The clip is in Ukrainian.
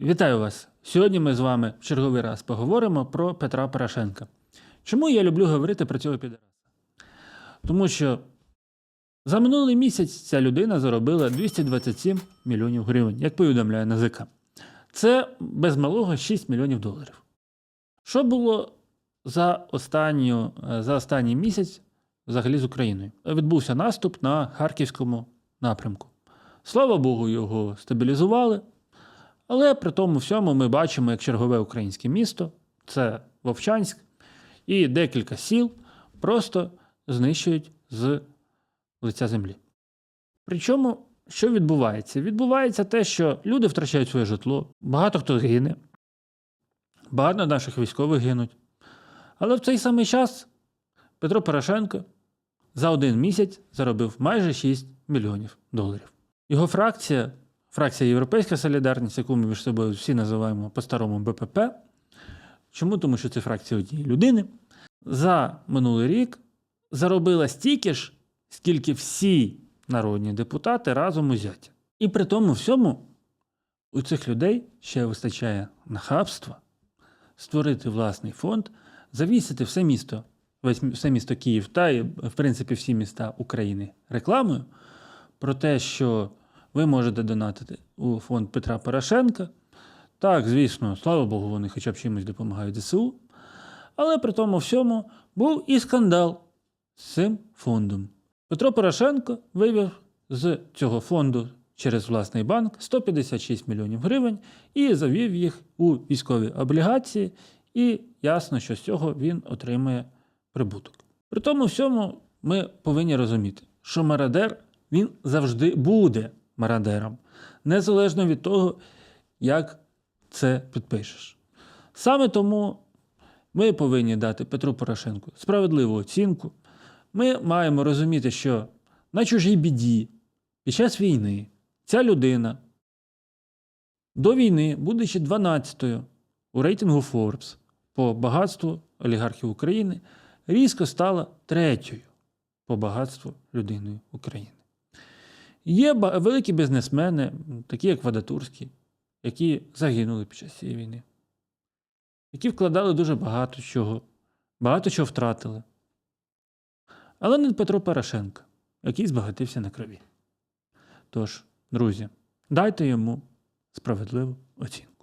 Вітаю вас! Сьогодні ми з вами в черговий раз поговоримо про Петра Порошенка. Чому я люблю говорити про цього підараса? Тому що за минулий місяць ця людина заробила 227 мільйонів гривень, як повідомляє НАЗК. Це без малого 6 мільйонів доларів. Що було за, останню, за останній місяць взагалі з Україною? Відбувся наступ на Харківському напрямку. Слава Богу, його стабілізували. Але при тому всьому ми бачимо, як чергове українське місто, це Вовчанськ, і декілька сіл просто знищують з лиця землі. Причому, що відбувається? Відбувається те, що люди втрачають своє житло, багато хто гине, багато наших військових гинуть. Але в цей самий час Петро Порошенко за один місяць заробив майже 6 мільйонів доларів. Його фракція, фракція Європейська Солідарність, яку ми між собою всі називаємо по-старому БПП. Чому? Тому що це фракція однієї людини. За минулий рік заробила стільки ж, скільки всі народні депутати разом узяті. І при тому всьому у цих людей ще вистачає нахабства створити власний фонд, завісити все місто, все місто Київ та в принципі, всі міста України рекламою про те, що ви можете донатити у фонд Петра Порошенка. Так, звісно, слава Богу, вони хоча б чимось допомагають ЗСУ. Але при тому всьому був і скандал з цим фондом. Петро Порошенко вивів з цього фонду через власний банк 156 мільйонів гривень і завів їх у військові облігації, і ясно, що з цього він отримує прибуток. При тому всьому ми повинні розуміти, що мародер він завжди буде мародером, незалежно від того, як це підпишеш. Саме тому ми повинні дати Петру Порошенку справедливу оцінку. Ми маємо розуміти, що на чужій біді під час війни ця людина до війни, будучи 12-ю у рейтингу Forbes по багатству олігархів України, різко стала третьою по багатству людиною України. Є великі бізнесмени, такі як Вадатурський, які загинули під час цієї війни, які вкладали дуже багато чого, багато чого втратили. Але не Петро Порошенко, який збагатився на крові. Тож, друзі, дайте йому справедливу оцінку.